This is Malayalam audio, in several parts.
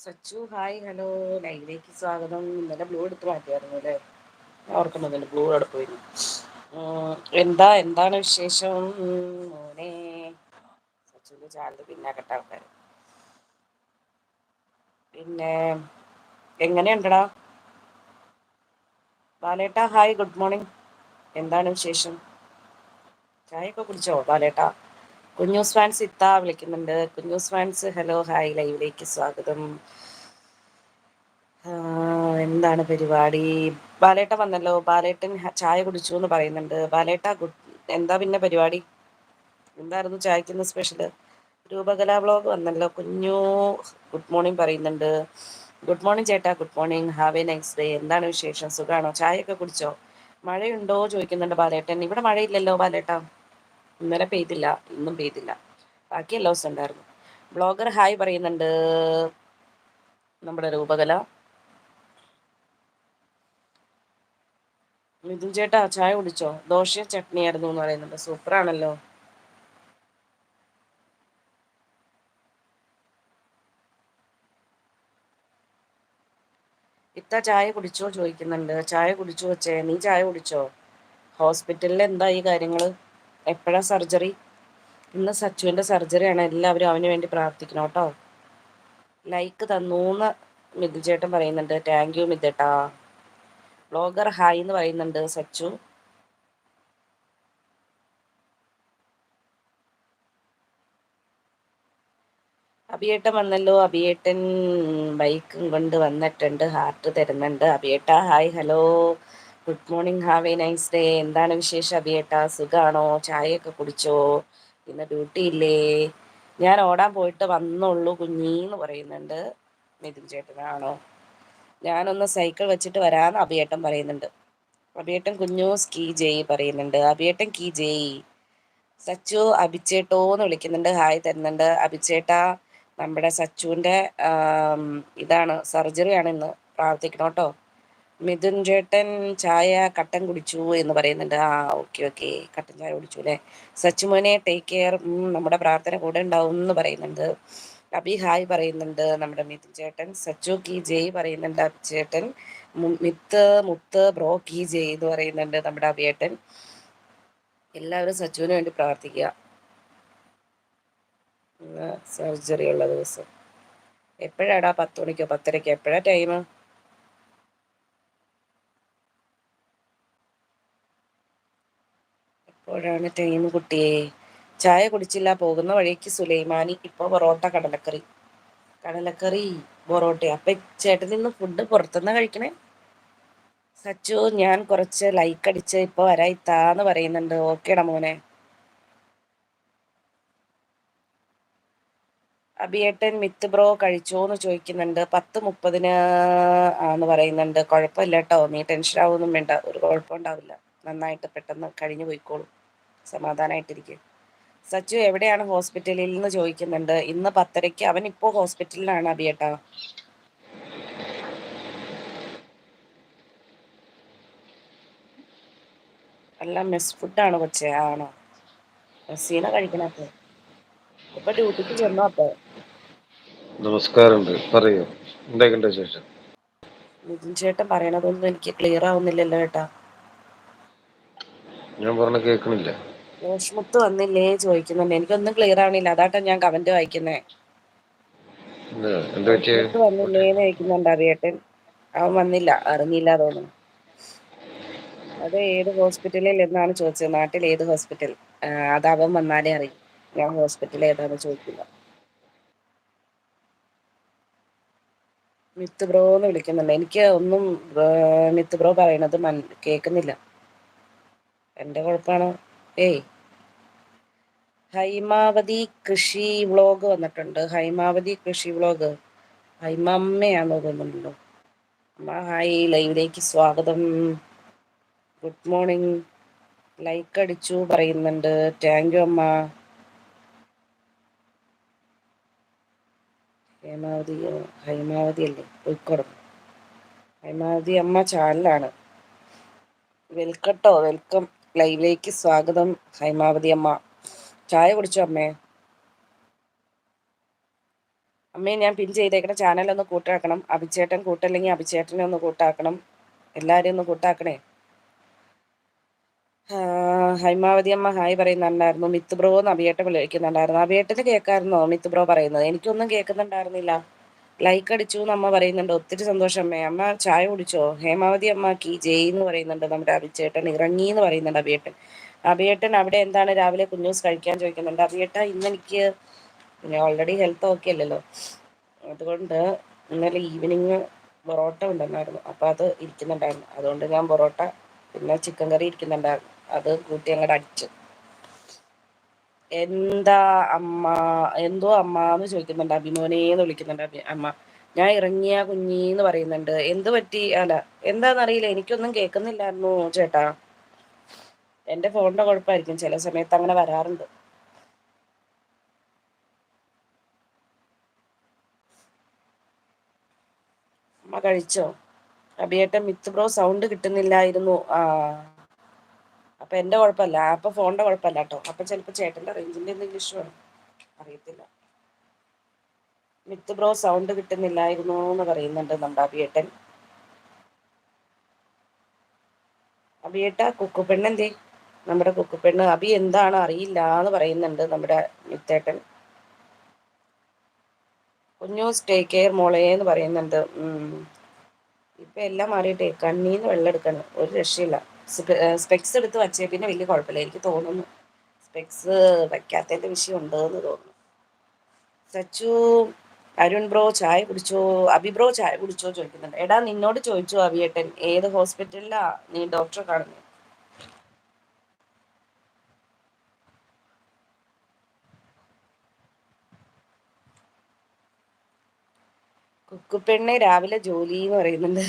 Sachu hi hello. ലൈവിലേക്ക് സ്വാഗതം. ഇന്നലെ ബ്ലൂ എടുത്ത് മാറ്റിയായിരുന്നു അല്ലേ? ഓർക്കുന്നുണ്ട് ബ്ലൂ അവിടെ പോയിരുന്നു എന്താ എന്താണ് വിശേഷം? മോനെ. സച്ചുവിന്റെ ചാനൽ പിന്നെ കെട്ട പിന്നെ എങ്ങനെയുണ്ടടാ? ബാലേട്ട ഹായ് ഗുഡ് മോർണിംഗ്. എന്താണ് വിശേഷം? ചായയൊക്കെ കുടിച്ചോ ബാലേട്ട? കുഞ്ഞൂസ് ഫാൻസ് ഇത്ത വിളിക്കുന്നുണ്ട്. കുഞ്ഞൂസ് ഫാൻസ് ഹലോ ഹായ് ലൈവിലേക്ക് സ്വാഗതം. എന്താണ് പരിപാടി? ബാലേട്ട വന്നല്ലോ. ബാലേട്ടൻ ചായ കുടിച്ചു എന്ന് പറയുന്നുണ്ട്. ബാലേട്ട എന്താ പിന്നെ പരിപാടി? എന്തായിരുന്നു ചായക്കുന്ന സ്പെഷ്യൽ രൂപകലാ വ്ളോഗ് വന്നല്ലോ. കുഞ്ഞു ഗുഡ് മോർണിംഗ് പറയുന്നുണ്ട്. ഗുഡ് മോർണിംഗ് ചേട്ടാ good morning. Have a nice day എന്താണ് വിശേഷം? സുഖാണോ? ചായയൊക്കെ കുടിച്ചോ? മഴയുണ്ടോ? ചോദിക്കുന്നുണ്ട് ബാലേട്ടൻ. ഇവിടെ മഴയില്ലല്ലോ ബാലേട്ട. ഇന്നലെ പെയ്തില്ല ഇന്നും പെയ്തില്ല. ബാക്കി എല്ലാ ദിവസം ഉണ്ടായിരുന്നു. ബ്ലോഗർ ഹായ് പറയുന്നുണ്ട്. നമ്മുടെ രൂപകല. മിഥുൻ ചേട്ടാ ചായ കുടിച്ചോ? ദോശ ചട്നി ആയിരുന്നു എന്ന് പറയുന്നുണ്ട്. സൂപ്പറാണല്ലോ ഇത്ത ചായ കുടിച്ചോ ചോദിക്കുന്നുണ്ട്. ചായ കുടിച്ചു വച്ചേ നീ ചായ കുടിച്ചോ? ഹോസ്പിറ്റലിൽ എന്താ ഈ കാര്യങ്ങൾ എപ്പോഴാ സർജറി? ഇന്ന് സച്ചുവിന്റെ സർജറിയാണ് എല്ലാവരും അവന് വേണ്ടി പ്രാർത്ഥിക്കണം കേട്ടോ. ലൈക്ക് തന്നൂന്ന് മിഥുചേട്ടൻ പറയുന്നുണ്ട്. താങ്ക് യു മിഥേട്ടാ ബ്ലോഗർ ഹായ് എന്ന് പറയുന്നുണ്ട് സച്ചു. അഭിയേട്ടൻ വന്നല്ലോ. അഭിയേട്ടൻ ബൈക്കും കൊണ്ട് വന്നിട്ടുണ്ട്. ഹാർട്ട് തരുന്നുണ്ട്. അഭിയേട്ട hi hello good morning have a nice day എന്താണ് വിശേഷം? അഭിയേട്ട സുഖാണോ? ചായയൊക്കെ കുടിച്ചോ? ഇന്ന് ഡ്യൂട്ടി ഇല്ലേ? ഞാൻ ഓടാൻ പോയിട്ട് വന്നുള്ളൂ കുഞ്ഞീന്ന് പറയുന്നുണ്ട്. മിഥുൻ ചേട്ടനാണോ? ഞാനൊന്ന് സൈക്കിൾ വെച്ചിട്ട് വരാന്ന് അഭിയേട്ടൻ പറയുന്നുണ്ട്. അഭിയേട്ടൻ കുഞ്ഞു സ്കീ ജയ് പറയുന്നുണ്ട്. അഭിയേട്ടൻ കീ ജയ് സച്ചു അഭിച്ചേട്ടോന്ന് വിളിക്കുന്നുണ്ട്. ഹായ് തരുന്നുണ്ട്. അഭിച്ചേട്ട നമ്മുടെ സച്ചുവിന്റെ ഇതാണ് സർജറിയാണ് ഇന്ന് പ്രാർത്ഥിക്കണം കേട്ടോ മിഥുൻ ചേട്ടൻ ചായ കട്ടൻ കുടിച്ചു എന്ന് പറയുന്നുണ്ട്. ആ ഓക്കെ ഓക്കെ കട്ടൻ ചായ കുടിച്ചു അല്ലേ? സച്ചുമോനെ ടേക്ക് കെയർ നമ്മുടെ പ്രാർത്ഥന കൂടെ ഉണ്ടാവും എന്ന് പറയുന്നുണ്ട്. അബി ഹായ് പറയുന്നുണ്ട്. നമ്മുടെ മിഥുൻ ചേട്ടൻ സച്ചു കി ജയ് പറയുന്നുണ്ട്. ചേട്ടൻ മിത്ത് മുത്ത് ബ്രോ കി ജയ് എന്ന് പറയുന്നുണ്ട് നമ്മുടെ അബിയേട്ടൻ എല്ലാവരും സച്ചുവിന് വേണ്ടി പ്രാർത്ഥിക്കുക. സർജറി ഉള്ള ദിവസം. എപ്പോഴാടാ പത്ത് മണിക്കോ പത്തരക്കോ? എപ്പോഴാ ടൈം എപ്പോഴാണ് ടൈം കുട്ടിയെ. ചായ കുടിച്ചില്ല പോകുന്ന വഴിക്ക് സുലൈമാനി ഇപ്പൊ പൊറോട്ട കടലക്കറി. കടലക്കറി പൊറോട്ട. അപ്പൊ ചേട്ടൻ നിന്ന് ഫുഡ് പുറത്തുനിന്ന് കഴിക്കണേ? സച്ചു ഞാൻ കുറച്ച് ലൈക്ക് അടിച്ച് ഇപ്പൊ വരായിത്താന്ന് പറയുന്നുണ്ട്. ഓക്കേടാ മോനെ. അബിയേട്ടൻ മിത്ത് ബ്രോ കഴിച്ചോന്ന് ചോദിക്കുന്നുണ്ട്. പത്ത് മുപ്പതിന് ആന്ന് പറയുന്നുണ്ട്. കുഴപ്പമില്ല കേട്ടോ നീ ടെൻഷൻ ആവൊന്നും വേണ്ട. ഒരു കുഴപ്പം ഉണ്ടാവില്ല. നന്നായിട്ട് പെട്ടെന്ന് കഴിഞ്ഞു പോയിക്കോളും. സമാധാനമായിട്ടിരിക്കും സച്ചു എവിടെയാണ് ഹോസ്പിറ്റലിൽ നിന്ന് ചോദിക്കുന്നുണ്ട്. ഇന്ന് പത്തരയ്ക്ക് അവൻ ഇപ്പോൾ ഹോസ്പിറ്റലിലാണ് അബിയേട്ടാ. അല്ല മെസ് ഫുഡാണ് കൊച്ചെ? ആണോ? മെസ്സീന കഴിക്കണപ്പോ ഇപ്പൊ ഡ്യൂട്ടിക്ക് ചെന്നോ അപ്പൊ? നമസ്കാരം പറയൂ. നിതിൻ ചേട്ടൻ പറയണതൊന്നും എനിക്ക് ക്ലിയർ ആവുന്നില്ലല്ലോ ഏട്ടാ. ഞാൻ പറഞ്ഞ കേൾക്കണില്ല റോഷ്മുത്ത് വന്നില്ലേ ചോദിക്കുന്നുണ്ട്. എനിക്കൊന്നും ക്ലിയർ ആവണില്ല. അതാട്ടോ ഞാൻ കമന്റ് വായിക്കുന്നേ. റോഷ്മുത്ത് വന്നില്ലേന്ന് ചോദിക്കുന്നുണ്ട് അറിയട്ടെ അവൻ വന്നില്ല. അറിഞ്ഞില്ല തോന്നുന്നു. അത് ഏത് ഹോസ്പിറ്റലിൽ എന്നാണ് ചോദിച്ചത്? നാട്ടിൽ ഏത് ഹോസ്പിറ്റൽ അത് അവൻ വന്നാലേ അറിയും. ഞാൻ ഹോസ്പിറ്റൽ ഏതാന്ന് ചോദിക്കില്ല. മിത്ത് ബ്രോ എന്ന് വിളിക്കുന്നുണ്ട്. എനിക്ക് ഒന്നും മിത്ത് ബ്രോ പറയണത് മൻ കേൾക്കുന്നില്ല എന്റെ കുഴപ്പമാണോ ഏയ്. ഹൈമാവതി കൃഷി വ്ളോഗ് വന്നിട്ടുണ്ട്. ഹൈമാവതി കൃഷി വ്ളോഗ് ഹൈമമ്മയാണോ തോന്നുന്നുണ്ടല്ലോ അമ്മ ഹായ്. ലൈവിലേക്ക് സ്വാഗതം. Good morning. ലൈക്ക് അടിച്ചു പറയുന്നുണ്ട്. താങ്ക് യു അമ്മ. ഹൈമാവതി ഹൈമാവതി അല്ലേ? കോഴിക്കോട്. ഹൈമാവതി അമ്മ ചാനലാണ്. വെൽക്കട്ടോ. വെൽക്കം. ലൈവിലേക്ക് സ്വാഗതം. ഹൈമാവതി അമ്മ. ചായ കുടിച്ചോ അമ്മേ? അമ്മേ ഞാൻ പിൻ ചെയ്തേക്കണ ചാനലൊന്ന് കൂട്ടാക്കണം. അഭിച്ചേട്ടൻ കൂട്ടല്ലെങ്കിൽ അഭിച്ചേട്ടനെ ഒന്ന് കൂട്ടാക്കണം. എല്ലാവരെയും ഒന്ന് കൂട്ടാക്കണേ. ഹൈമാവതി അമ്മ ഹായ് പറയുന്നുണ്ടായിരുന്നു. മിത്ത് ബ്രോ എന്ന് അഭിയേട്ടൻ വിളിക്കുന്നുണ്ടായിരുന്നു. അഭിയേട്ടന് കേൾക്കാറുന്നോ മിത്ത് ബ്രോ പറയുന്നത്? എനിക്കൊന്നും കേൾക്കുന്നുണ്ടായിരുന്നില്ല. ലൈക്ക് അടിച്ചു എന്ന് അമ്മ പറയുന്നുണ്ട്. ഒത്തിരി സന്തോഷം. അമ്മേ അമ്മ ചായ കുടിച്ചോ? ഹേമാവതി അമ്മ കി ജയ് എന്ന് പറയുന്നുണ്ട് നമ്മുടെ അഭിച്ചേട്ടൻ ഇറങ്ങി എന്ന് പറയുന്നുണ്ട് അഭിയേട്ടൻ. അഭിയേട്ടൻ അവിടെ എന്താണ് രാവിലെ കുഞ്ഞൂസ് കഴിക്കാൻ ചോദിക്കുന്നുണ്ട്. അഭിയേട്ട ഇന്ന് എനിക്ക് ഓൾറെഡി ഹെൽത്ത് ഓക്കെ അല്ലല്ലോ. അതുകൊണ്ട് ഇന്നലെ ഈവനിങ് പൊറോട്ട ഉണ്ടെന്നായിരുന്നു അപ്പോൾ അത് ഇരിക്കുന്നുണ്ടായിരുന്നു. അതുകൊണ്ട് ഞാൻ പൊറോട്ട പിന്നെ ചിക്കൻ കറി ഇരിക്കുന്നുണ്ടായിരുന്നു. അത് കൂട്ടി അങ്ങോട്ട് അടിച്ചു. എന്താ അമ്മ എന്തോ അമ്മ എന്ന് ചോദിക്കുന്നുണ്ട്. അഭിമോനേന്ന് വിളിക്കുന്നുണ്ട് അഭി അമ്മ. ഞാൻ ഇറങ്ങിയ കുഞ്ഞീന്ന് പറയുന്നുണ്ട്. എന്ത് പറ്റി? അല്ല എന്താണെന്നറിയില്ല എനിക്കൊന്നും കേൾക്കുന്നില്ലായിരുന്നു ചേട്ടാ. എന്റെ ഫോണിന്റെ കുഴപ്പമായിരിക്കും. ചില സമയത്ത് അങ്ങനെ വരാറുണ്ട്. അമ്മ കഴിച്ചോ? അബിയേട്ടൻ മിത്ത് ബ്രോ സൗണ്ട് കിട്ടുന്നില്ലായിരുന്നു. ആ. അപ്പൊ എന്റെ കുഴപ്പമല്ല. അപ്പൊ ഫോണിന്റെ കുഴപ്പമല്ല കേട്ടോ അപ്പൊ ചിലപ്പോ ചേട്ടന്റെ റേഞ്ചിന്റെ എന്തെങ്കിലും ഇഷ്യൂ ആണ്. അറിയത്തില്ല. മിത്ത് ബ്രോ സൗണ്ട് കിട്ടുന്നില്ലായിരുന്നു എന്ന് പറയുന്നുണ്ട് നമ്മുടെ അബിയേട്ടൻ അബിയേട്ട കുക്കുപെണ്ണെന്തേ നമ്മുടെ കുക്കുപെണ്ണ് അബി എന്താണ് അറിയില്ല എന്ന് പറയുന്നുണ്ട് നമ്മുടെ മിത്തേട്ടൻ. കുഞ്ഞു സ്റ്റേ കെയർ മോളെ എന്ന് പറയുന്നുണ്ട്. ഇപ്പൊ എല്ലാം മാറിയിട്ടേ കണ്ണീന്ന് വെള്ളം എടുക്കണം. ഒരു രക്ഷയില്ല. സ്പെക്സ് എടുത്ത് വച്ചേ. പിന്നെ വലിയ കുഴപ്പമില്ല. എനിക്ക് തോന്നുന്നു സ്പെക്സ് വയ്ക്കാത്തതിന്റെ വിഷയം ഉണ്ടെന്ന് തോന്നുന്നു. സച്ചു അരുൺ ബ്രോ ചായ കുടിച്ചോ? അബി ബ്രോ ചായ കുടിച്ചോ ചോദിക്കുന്നുണ്ട്. എടാ നിന്നോട് ചോദിച്ചു അബിയേട്ടൻ ഏത് ഹോസ്പിറ്റലിലാ നീ ഡോക്ടറെ കാണുന്നത് കുക്കുപെണ്ണെ രാവിലെ ജോലി എന്ന് പറയുന്നുണ്ട്.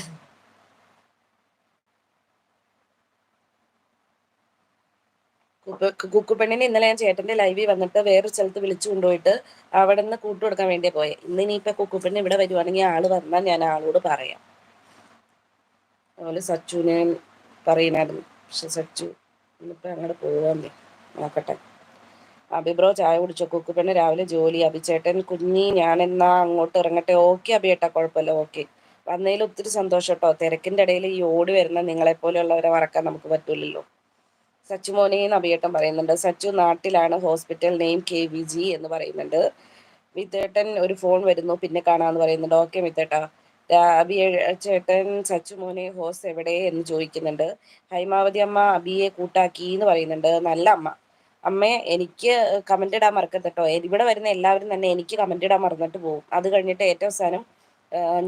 കുക്കുപെണ്ണിനെ ഇന്നലെ ഞാൻ ചേട്ടന്റെ ലൈവിൽ വന്നിട്ട് വേറൊരു സ്ഥലത്ത് വിളിച്ചു കൊണ്ടുപോയിട്ട് അവിടെ നിന്ന് കൂട്ടു കൊടുക്കാൻ വേണ്ടിയാ പോയെ. ഇന്ന് ഇനിയിപ്പോ കുക്കുപെണ്ണ് ഇവിടെ വരുവാണെങ്കിൽ ആൾ വന്നാൽ ഞാൻ ആളോട് പറയാം. അതുപോലെ സച്ചുവിനെ പറയുന്നായിരുന്നു പക്ഷെ സച്ചു ഇന്നിപ്പോ അങ്ങോട്ട് പോവാൻ നോക്കട്ടെ. അഭിബ്രോ ചായ കുടിച്ചോ? കുക്കുപെണ്ണ് രാവിലെ ജോലി. അഭിചേട്ടൻ കുഞ്ഞി ഞാൻ എന്നാ അങ്ങോട്ട് ഇറങ്ങട്ടെ. ഓക്കെ അഭിയേട്ടാ കുഴപ്പമില്ല. ഓക്കെ. വന്നതിൽ ഒത്തിരി സന്തോഷം കേട്ടോ. തിരക്കിന്റെ ഇടയിൽ ഈ ഓടി വരുന്ന നിങ്ങളെ പോലെയുള്ളവരെ മറക്കാൻ നമുക്ക് പറ്റില്ലല്ലോ സച്ചു മോനെ അഭിയേട്ടൻ പറയുന്നുണ്ട്. സച്ചു നാട്ടിലാണ് hospital name K V G എന്ന് പറയുന്നുണ്ട്. മിത്തേട്ടൻ ഒരു ഫോൺ വരുന്നു പിന്നെ കാണാന്ന് പറയുന്നുണ്ട്. ഓക്കെ മിത്തേട്ടാ അബിയെ ചേട്ടൻ സച്ചു മോനെ ഹോസ് എവിടെ എന്ന് ചോദിക്കുന്നുണ്ട്. ഹൈമാവതി അമ്മ അബിയെ കൂട്ടാക്കി എന്ന് പറയുന്നുണ്ട്. നല്ല അമ്മ. അമ്മേ എനിക്ക് കമന്റ് ഇടാൻ മറക്കരുത് ഇവിടെ വരുന്ന എല്ലാവരും തന്നെ എനിക്ക് കമന്റ് ഇടാൻ മറന്നിട്ട് പോകും. അത് കഴിഞ്ഞിട്ട് ഏറ്റവും അവസാനം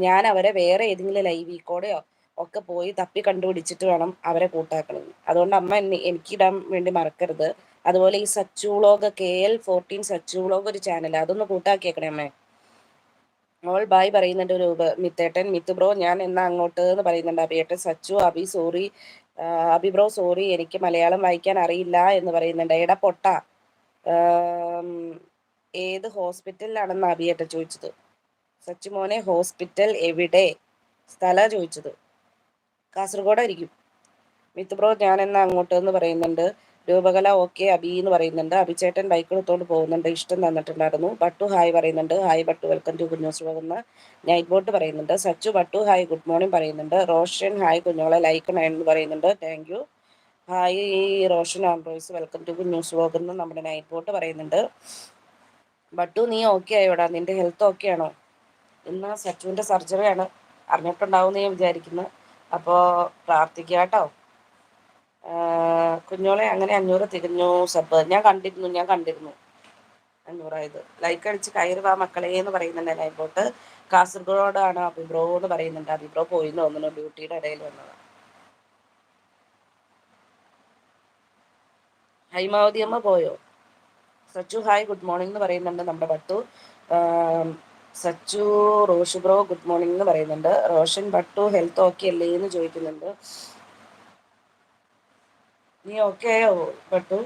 ഞാൻ അവരെ വേറെ ഏതെങ്കിലും ലൈവ് ഈ കൂടെയോ ഒക്കെ പോയി തപ്പി കണ്ടുപിടിച്ചിട്ട് വേണം അവരെ കൂട്ടാക്കണം അതുകൊണ്ട് അമ്മ എനിക്ക് ഇടാൻ വേണ്ടി മറക്കരുത്. അതുപോലെ ഈ Sachu vlog K L fourteen സച്ചൂളോഗ് ഒരു ചാനൽ അതൊന്ന് കൂട്ടാക്കിയേക്കണേ അമ്മേ. ഓൾ ബായ് പറയുന്നുണ്ട് ഒരു മിത്തേട്ടൻ മിത്ത് ബ്രോ ഞാൻ എന്നാ അങ്ങോട്ട് എന്ന് പറയുന്നുണ്ട് അഭിയേട്ടൻ. Sachu Abi sorry Abi bro sorry എനിക്ക് മലയാളം വായിക്കാൻ അറിയില്ല എന്ന് പറയുന്നുണ്ട്. എടാ പൊട്ട ഏത് ഹോസ്പിറ്റലിലാണെന്ന് അബിയേട്ടൻ ചോദിച്ചത്? സച്ചു മോനെ ഹോസ്പിറ്റൽ എവിടെ? സ്ഥല ചോദിച്ചത്. കാസർഗോഡായിരിക്കും. മിത്ത് ബ്രോ ഞാൻ എന്നാ അങ്ങോട്ട് എന്ന് പറയുന്നുണ്ട്. രൂപകല ഓക്കെ അബി എന്ന് പറയുന്നുണ്ട്. അഭിചേട്ടൻ ബൈക്ക് എടുത്തോണ്ട് പോകുന്നുണ്ട്. ഇഷ്ടം തന്നിട്ടുണ്ടായിരുന്നു. ബട്ടു ഹായ് പറയുന്നുണ്ട്. ഹായ് ബട്ടു വെൽക്കം ടു കുഞ്ഞോസ് പോകുന്ന നൈറ്റ് ബോട്ട് പറയുന്നുണ്ട്. Sachu Battu hi good morning പറയുന്നുണ്ട്. റോഷൻ ഹായ് കുഞ്ഞോളെ ലൈക്ക് എന്ന് പറയുന്നുണ്ട്. Thank you. Hi Roshan Ambrose welcome to കുഞ്ഞു പോകുന്ന നമ്മുടെ നൈറ്റ് ബോട്ട് പറയുന്നുണ്ട്. ബട്ടു നീ ഓക്കെ ആയോടാ? നിന്റെ ഹെൽത്ത് ഓക്കെ ആണോ? ഇന്ന് സച്ചുവിന്റെ സർജറിയാണ് അറിഞ്ഞിട്ടുണ്ടാവും ഞാൻ വിചാരിക്കുന്നു. അപ്പോൾ പ്രാർത്ഥിക്കുക കേട്ടോ കുഞ്ഞോളെ അങ്ങനെ അഞ്ഞൂറ് തികഞ്ഞു സബ്. ഞാൻ കണ്ടിരുന്നു ഞാൻ കണ്ടിരുന്നു. അഞ്ഞൂറായത്. ലൈക്ക് അടിച്ച് കയറി വാ മക്കളെ എന്ന് പറയുന്നുണ്ട് ലൈബോട്ട് കാസർഗോഡാണ് അഭിബ്രോ എന്ന് പറയുന്നുണ്ട്. അഭിബ്രോ പോയി എന്ന് തോന്നുന്നു ഡ്യൂട്ടിയുടെ ഇടയിൽ വന്നത്. ഹൈമാവതി അമ്മ പോയോ? സച്ചു ഹായ് ഗുഡ് മോർണിംഗ് എന്ന് പറയുന്നുണ്ട് നമ്മുടെ Bhattu Sachu Rosh bro good morning എന്ന് പറയുന്നുണ്ട്. റോഷൻ ഭട്ടു ഹെൽത്ത് ഓക്കെ അല്ലേ എന്ന് ചോദിക്കുന്നുണ്ട്. നീ ഓക്കെ ആയോ ഭട്ടു?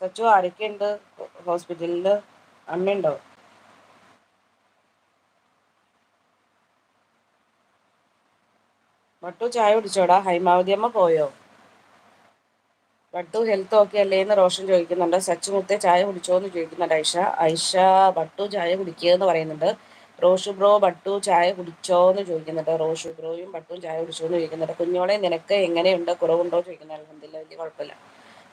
സച്ചു ആരൊക്കെയുണ്ട്? ഹോസ്പിറ്റലിൽ അമ്മയുണ്ടോ? പട്ടു ചായ കുടിച്ചോടാ. ഹൈമാവതി അമ്മ പോയോ? ബട്ടു ഹെൽത്ത് ഓക്കെ അല്ലേ എന്ന് റോഷൻ ചോദിക്കുന്നുണ്ട്. സച്ചുമുത്തെ ചായ കുടിച്ചോ എന്ന് ചോദിക്കുന്നുണ്ട് ഐഷ. ഐഷ ബട്ടു ചായ കുടിക്കുക എന്ന് പറയുന്നുണ്ട്. റോഷു ബ്രോ ബട്ടു ചായ കുടിച്ചോ എന്ന് ചോദിക്കുന്നുണ്ട്. റോഷു ബ്രോയും ബട്ടും ചായ കുടിച്ചോ എന്ന് ചോദിക്കുന്നുണ്ട്. കുഞ്ഞോളെ നിനക്ക് എങ്ങനെയുണ്ട്? കുറവുണ്ടോ ചോദിക്കുന്നുണ്ട്. എന്തില്ല വലിയ കുഴപ്പമില്ല.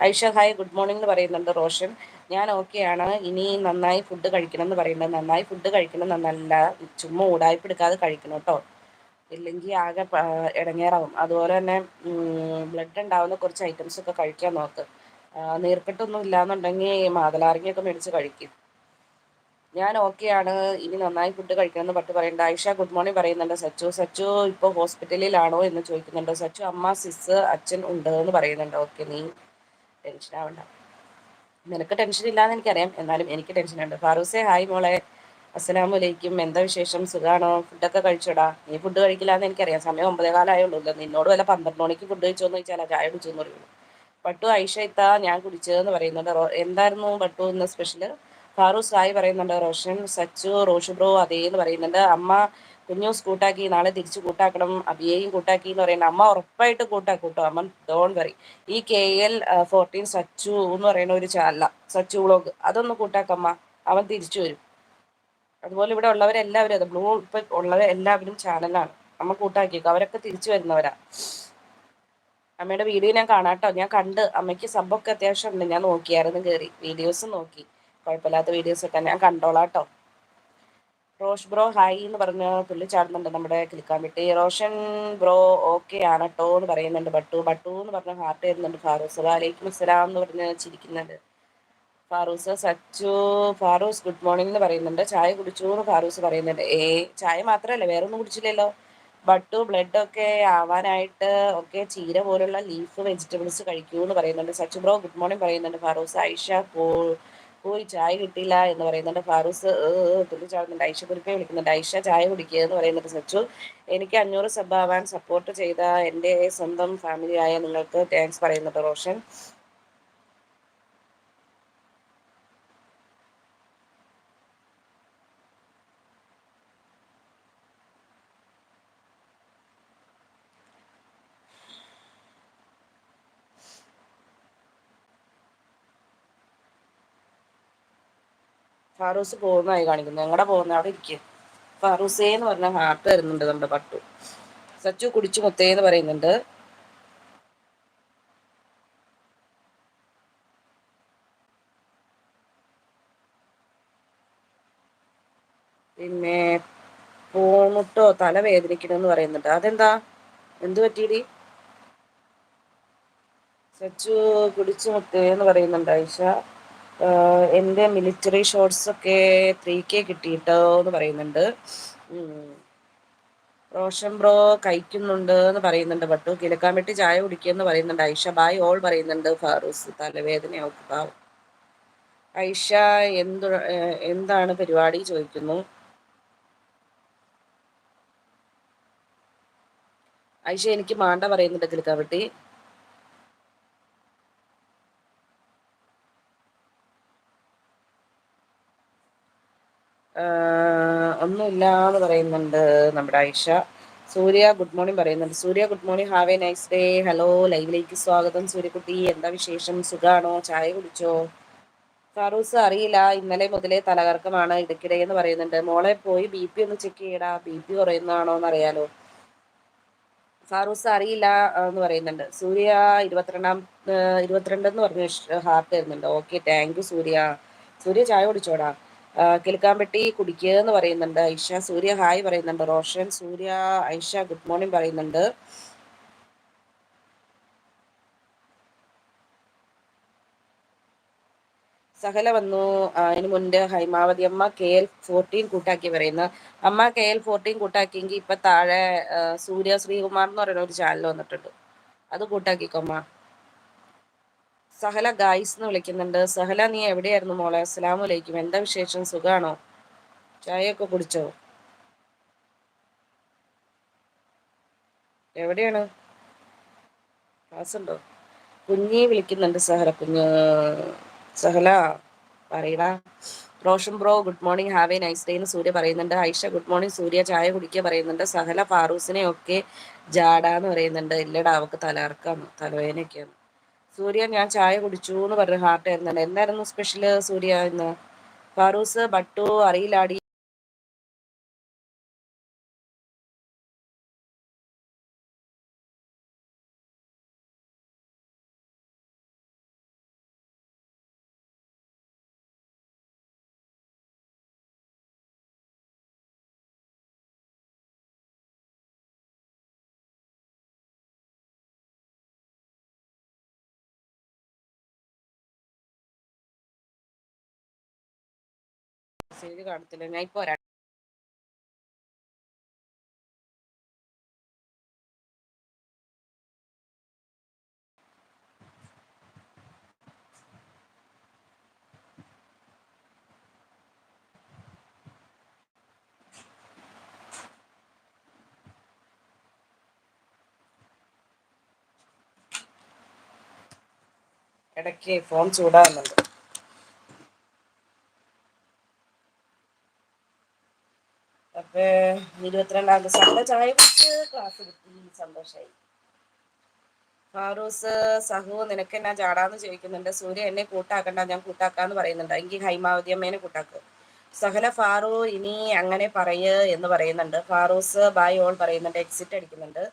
ഐഷ ഹായ് ഗുഡ് മോർണിംഗ് എന്ന് പറയുന്നുണ്ട് റോഷൻ. ഞാൻ ഓക്കെയാണ് ഇനി നന്നായി ഫുഡ് കഴിക്കണം എന്ന് പറയുന്നത് നന്നായി ഫുഡ് കഴിക്കണം എന്നല്ല. ചുമ്മാ ഉടായ്പെടുക്കാതെ കഴിക്കണം കേട്ടോ. ഇല്ലെങ്കിൽ ആകെ ഇടങ്ങേറാവും. അതുപോലെ തന്നെ ബ്ലഡ് ഉണ്ടാവുന്ന കുറച്ച് ഐറ്റംസ് ഒക്കെ കഴിക്കാൻ നോക്ക്. നീർക്കെട്ടൊന്നും ഇല്ലാന്നുണ്ടെങ്കിൽ മാതലാറിങ്ങയൊക്കെ മേടിച്ച് കഴിക്കും. ഞാൻ ഓക്കെയാണ് ഇനി നന്നായി ഫുഡ് കഴിക്കണമെന്ന് പട്ട് പറയണ്ട ആയിഷ ഗുഡ് മോർണിംഗ് പറയുന്നുണ്ട്. സച്ചു സച്ചു ഇപ്പോൾ ഹോസ്പിറ്റലിലാണോ എന്ന് ചോദിക്കുന്നുണ്ട്. സച്ചു അമ്മ സിസ് അച്ഛൻ ഉണ്ട് എന്ന് പറയുന്നുണ്ട്. ഓക്കെ നീ ടെൻഷൻ ആവണ്ട. നിനക്ക് ടെൻഷൻ ഇല്ലാന്ന് എനിക്കറിയാം. എന്നാലും എനിക്ക് ടെൻഷൻ ഉണ്ട്. ഫാറൂസെ ഹായ് മോളെ. അസ്സലാമലൈക്കും എന്താ വിശേഷം? സുഖാണോ? ഫുഡൊക്കെ കഴിച്ചോടാ? നീ ഫുഡ് കഴിക്കില്ലാന്ന് എനിക്കറിയാം. സമയം ഒമ്പതേ കാലമായുള്ളൂ നിന്നോട് വല്ല പന്ത്രണ്ട് മണിക്ക് ഫുഡ് കഴിച്ചോന്ന് ചോദിച്ചാൽ ചായ കുടിച്ചെന്ന് പറയുള്ളൂ പട്ടു ഐഷ ഇത്താ ഞാൻ കുടിച്ചതെന്ന് പറയുന്നുണ്ട്. എന്തായിരുന്നു പട്ടു ഇന്ന് സ്പെഷ്യൽ ഫാറൂസ് സായി പറയുന്നുണ്ട് റോഷൻ സച്ചു റോഷു ബ്രോ അതേന്ന് പറയുന്നുണ്ട്. അമ്മ കുഞ്ഞു കൂട്ടാക്കി നാളെ തിരിച്ചു കൂട്ടാക്കണം. അബിയെയും കൂട്ടാക്കി എന്ന് പറയുന്നത് അമ്മ ഉറപ്പായിട്ട് കൂട്ടാക്കും കേട്ടോ. അമ്മ ഡോൺ വറി ഈ കെ എൽ ഫോർട്ടീൻ സച്ചു എന്ന് പറയുന്ന ഒരു ചാനല. സച്ചു വ്ളോഗ്. അതൊന്ന് കൂട്ടാക്കമ്മ. അവൻ തിരിച്ചു വരും. അതുപോലെ ഇവിടെ ഉള്ളവരെല്ലാവരും അത് ബ്ലൂ ഇപ്പൊ ഉള്ളവർ എല്ലാവരും ചാനലാണ്. അമ്മ കൂട്ടാക്കിയേക്കും. അവരൊക്കെ തിരിച്ചു വരുന്നവരാ. അമ്മയുടെ വീഡിയോ ഞാൻ കാണാട്ടോ. ഞാൻ കണ്ട് അമ്മയ്ക്ക് സബൊക്കെ അത്യാവശ്യം ഉണ്ട്. ഞാൻ നോക്കിയായിരുന്നു കയറി വീഡിയോസ് നോക്കി. കുഴപ്പമില്ലാത്ത വീഡിയോസ് ഒക്കെ ഞാൻ കണ്ടോളാട്ടോ. റോഷ് ബ്രോ ഹായ് എന്ന് പറഞ്ഞ പുള്ളി ചാടുന്നുണ്ട് നമ്മുടെ കിളിക്കാൻ വിട്ടി. റോഷൻ ബ്രോ ഓക്കെ ആണട്ടോ എന്ന് പറയുന്നുണ്ട്. ബട്ടു ബട്ടു എന്ന് പറഞ്ഞ ഹാർട്ട് വരുന്നുണ്ട്. ഫാറൂസ് അലൈക്കും അസ്സലാം എന്ന് പറഞ്ഞ് ചിരിക്കുന്നുണ്ട്. ഫാറൂസ് സച്ചു ഫാറൂസ് ഗുഡ് മോർണിംഗ് എന്ന് പറയുന്നുണ്ട്. ചായ കുടിച്ചു എന്ന് ഫാറൂസ് പറയുന്നുണ്ട്. ഏ ചായ മാത്രമല്ല വേറെ ഒന്നും കുടിച്ചില്ലല്ലോ. ബട്ടു ബ്ലഡ് ഒക്കെ ആവാനായിട്ട് ഒക്കെ ചീര പോലുള്ള ലീഫ് വെജിറ്റബിൾസ് കഴിക്കൂ എന്ന് പറയുന്നുണ്ട്. സച്ചു ബ്രോ ഗുഡ് മോർണിംഗ് പറയുന്നുണ്ട്. ഫാറൂസ് ഐഷ പോയി ചായ കിട്ടിയില്ല എന്ന് പറയുന്നുണ്ട്. ഫാറൂസ് തുള്ളി ചാടുന്നുണ്ട് ഐഷ കുറിപ്പെ വിളിക്കുന്നുണ്ട്. ഐഷ ചായ കുടിക്കുക എന്ന് പറയുന്നുണ്ട് സച്ചു. എനിക്ക് അഞ്ഞൂറ് സബ് ആവാൻ സപ്പോർട്ട് ചെയ്ത എന്റെ സ്വന്തം ഫാമിലിയായ നിങ്ങൾക്ക് താങ്ക്സ് പറയുന്നുണ്ട് റോഷൻ. ഫാറൂസ് പോകുന്നതായി കാണിക്കുന്നു. ഞങ്ങളുടെ പോകുന്ന? അവിടെ ഇരിക്കുക ഫാറൂസേ എന്ന് പറഞ്ഞ ഹാർട്ട് വരുന്നുണ്ട് നമ്മുടെ പട്ടു. സച്ചു കുടിച്ചു മുത്തേ എന്ന് പറയുന്നുണ്ട്. പിന്നെ പോന്നിട്ടോ തല വേദനിക്കണമെന്ന് പറയുന്നുണ്ട്. അതെന്താ? എന്തു പറ്റിയിടി? സച്ചു കുടിച്ചു മുത്തേ എന്ന് പറയുന്നുണ്ട് ഐഷ. എന്റെ മിലിറ്ററി ഷോർട്സ് ഒക്കെ ത്രീ കെ കിട്ടിയിട്ടോ എന്ന് പറയുന്നുണ്ട്. റോഷൻ ബ്രോ കഴിക്കുന്നുണ്ട് എന്ന് പറയുന്നുണ്ട്. പട്ടു വേണ്ടി ചായ കുടിക്കുമെന്ന് പറയുന്നുണ്ട്. ഐഷ ബായ് ഓൾ പറയുന്നുണ്ട്. ഫാറൂസ് തലവേദന പാവം. ഐഷ എന്ത് എന്താണ് പരിപാടി ചോദിക്കുന്നു? ഐഷ എനിക്ക് മാണ്ട പറയുന്നുണ്ട് കിഴക്കാവട്ടി ഒന്നുമില്ല എന്ന് പറയുന്നുണ്ട് നമ്മുടെ ആയിഷ. സൂര്യ ഗുഡ് മോർണിംഗ് പറയുന്നുണ്ട്. Surya good morning have a nice day hello ലൈവിലേക്ക് സ്വാഗതം സൂര്യകുട്ടി എന്താ വിശേഷം? സുഖാണോ? ചായ കുടിച്ചോ? ഫാറൂസ് അറിയില്ല. ഇന്നലെ മുതലേ തലകർക്കമാണ് ഇടയ്ക്കിടെ എന്ന് പറയുന്നുണ്ട്. മോളെ പോയി ബി പി ഒന്ന് ചെക്ക് ചെയ്യടാ. ബി പി കുറയുന്നതാണോ എന്ന് അറിയാലോ ഫാറൂസ് അറിയില്ല എന്ന് പറയുന്നുണ്ട്. സൂര്യ ഇരുപത്തിരണ്ടാം ഇരുപത്തിരണ്ടെന്ന് പറഞ്ഞു ഹാർട്ട് തരുന്നുണ്ട് okay thank you Surya. Surya ചായ കുടിച്ചോടാ? കിലുക്കാമ്പെട്ടി കുടിക്കുക എന്ന് പറയുന്നുണ്ട്. ഐഷ സൂര്യ ഹായ് പറയുന്നുണ്ട്. റോഷൻ സൂര്യ ഐഷ ഗുഡ് മോർണിംഗ് പറയുന്നുണ്ട്. സഹല വന്നു. അതിന് മുൻപ് ഹൈമാവതി അമ്മ കെ എൽ ഫോർട്ടീൻ കൂട്ടാക്കി പറയുന്നു. അമ്മ കെ എൽ ഫോർട്ടീൻ കൂട്ടാക്കിയെങ്കിൽ ഇപ്പൊ താഴെ സൂര്യ ശ്രീകുമാർ എന്ന് പറയുന്ന ഒരു ചാനൽ വന്നിട്ടുണ്ട്. അത് കൂട്ടാക്കിക്കോമ്മ സഹല ഗായ്സ് എന്ന് വിളിക്കുന്നുണ്ട്. സഹല നീ എവിടെയായിരുന്നു മോളെ? അസ്സലാമലൈക്കും. എന്താ വിശേഷം? സുഖാണോ? ചായയൊക്കെ കുടിച്ചോ? എവിടെയാണ്? ക്ലാസ് ഉണ്ടോ കുഞ്ഞി വിളിക്കുന്നുണ്ട് സഹല കുഞ്ഞ്. സഹല പറയടാ. Roshan bro good morning. Have a nice day എന്ന് സൂര്യ പറയുന്നുണ്ട്. Aisha good morning. സൂര്യ ചായ കുടിക്കുക പറയുന്നുണ്ട്. സഹല ഫാറൂസിനെ ഒക്കെ ജാടാന്ന് പറയുന്നുണ്ട്. ഇല്ലടാ അവക്ക് തലർക്കാന്ന് തലവേദനയൊക്കെയാണ്. സൂര്യ ഞാൻ ചായ കുടിച്ചു എന്ന് പറഞ്ഞ ഹാർട്ട് ആയിരുന്നു എന്തായിരുന്നു സ്പെഷ്യൽ സൂര്യ ഇന്ന്? ഫാറൂസ് ബട്ടു അറിയില്ലാടി മെസ്സേജ് കാണത്തില്ല. ഞാൻ ഇപ്പൊ വരാം. ഇടയ്ക്ക് ഫോൺ ചൂടാകുന്നുണ്ട് അപ്പൊ ഇരുപത്തിരണ്ടാം തീയതി ചായ കുടിച്ച് ക്ലാസ് കിട്ടി സന്തോഷായി. ഫാറൂസ് സഹു നിനക്ക് എന്നാ ചാടാന്ന് ചോദിക്കുന്നുണ്ട്. സൂര്യ എന്നെ കൂട്ടാക്കണ്ട ഞാൻ കൂട്ടാക്കാന്ന് പറയുന്നുണ്ട്. എങ്കിൽ ഹൈമാവതി അമ്മേനെ കൂട്ടാക്ക്. സഹല ഫാറു ഇനി അങ്ങനെ പറയ് എന്ന് പറയുന്നുണ്ട്. ഫാറൂസ് ബായ് ഓൾ പറയുന്നുണ്ട്. എക്സിറ്റ് അടിക്കുന്നുണ്ട്.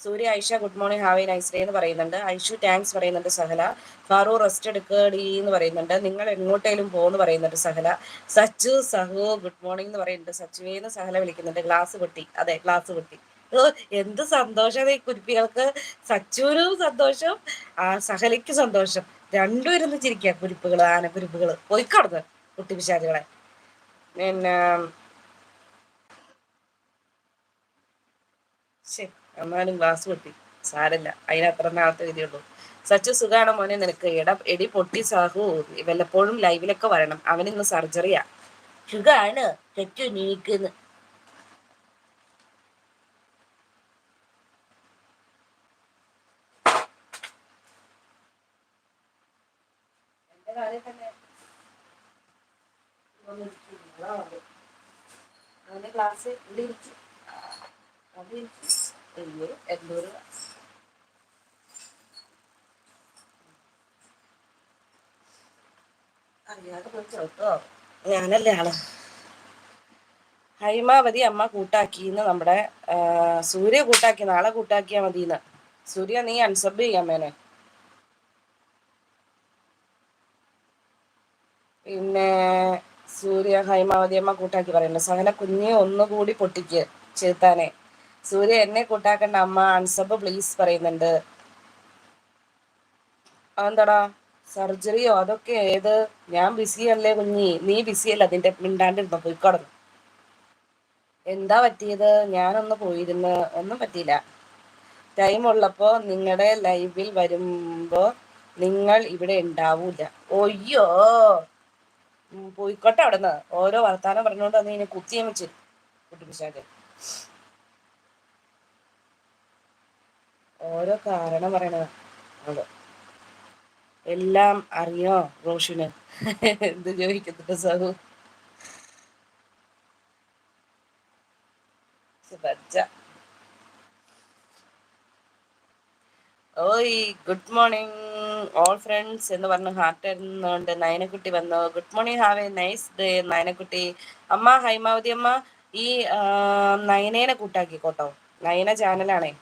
Surya Aisha good morning have a nice day എന്ന് പറയുന്നുണ്ട്. ഐഷു താങ്ക്സ് പറയുന്നുണ്ട് സഹല. ഫാറൂ റെസ്റ്റ് എടുക്കടി എന്ന് പറയുന്നുണ്ട്. നിങ്ങൾ എങ്ങോട്ടേലും പോകുന്നു പറയുന്നുണ്ട് സഹല. സച്ചു സഹു ഗുഡ് മോർണിംഗ് എന്ന് പറയുന്നുണ്ട്. സച്ചുവേന്ന് സഹല വിളിക്കുന്നുണ്ട്. ഗ്ലാസ് പൊട്ടി. അതെ ഗ്ലാസ് പൊട്ടി. എന്ത് സന്തോഷം ഈ കുരിപ്പികൾക്ക്. സച്ചുവിനും സന്തോഷം ആ സഹലയ്ക്ക് സന്തോഷം. രണ്ടും ഇരുന്ന് ചിരിക്കുക ആന ആനക്കുരിപ്പുകൾ. പോയിക്കടന്ന് കുട്ടി കുട്ടിപിശാചുകളെ പിന്നെ ശരി എന്നാലും ഗ്ലാസ് പൊട്ടി. സാരല്ല അതിനത്ര നാളത്തെ വിധിയുള്ളൂ സച്ചു സുഖാണ് മോനെ നിനക്ക്? എട എടി പൊട്ടി സാഹു. വല്ലപ്പോഴും ലൈവിലൊക്കെ വരണം. അവൻ ഇന്ന് സർജറിയാ സുഖാണ്. തെറ്റു നീക്കുന്നു. ക്ലാസ് ഇവിടെ ഇരിക്കും. അയ്യോ എണ്ണൂറ് രൂപ ഞാനല്ലേ ആൾ. ഹൈമാവതി അമ്മ കൂട്ടാക്കിന്ന് നമ്മുടെ സൂര്യ കൂട്ടാക്കി നാളെ കൂട്ടാക്കിയാ മതിന്ന്. സൂര്യ നീ അൺസബ് ചെയ്യാൻ മേനെ. പിന്നെ സൂര്യ ഹൈമാവതി അമ്മ കൂട്ടാക്കി പറയുന്നു. സഹന കുഞ്ഞ് ഒന്നുകൂടി പൊട്ടിക്ക് ചേത്താനെ. സൂര്യ എന്നെ കൂട്ടാക്കണ്ട അമ്മ അൺസബ് പ്ലീസ് പറയുന്നുണ്ട്. അതെന്താടാ? സർജറിയോ? അതൊക്കെ ഏത്? ഞാൻ ബിസി അല്ലേ കുഞ്ഞി. നീ ബിസി അല്ല അതിന്റെ മിണ്ടാണ്ടിരുന്നോ? പോയി എന്താ പറ്റിയത്? ഞാനൊന്ന് പോയിരുന്നു. ഒന്നും പറ്റിയില്ല. ടൈം ഉള്ളപ്പോ നിങ്ങളുടെ ലൈവിൽ വരുമ്പോ നിങ്ങൾ ഇവിടെ ഉണ്ടാവൂല. ഒയ്യോ! പോയിക്കോട്ടെ അവിടുന്ന്. ഓരോ വർത്താനം പറഞ്ഞുകൊണ്ട് അന്ന് ഇനി കുത്തിയം വെച്ച് കുട്ടിപ്പിശാചൻ ഓരോ കാരണം പറയണത്. എല്ലാം അറിയോ റോഷിന്? എന്ത് ചോദിക്കുന്നുണ്ട് സാഹു ഓയ് ഗുഡ് മോർണിംഗ് ഓൾ ഫ്രണ്ട്സ് എന്ന് പറഞ്ഞ് ഹാർട്ട് ഇരുന്നുകൊണ്ട് നയനക്കുട്ടി വന്നു. Good morning have a nice day നയനക്കുട്ടി. അമ്മ ഹൈമാവതി അമ്മ ഈ നയനേനെ കൂട്ടാക്കിക്കോട്ടോ. നയന ചാനലാണേ.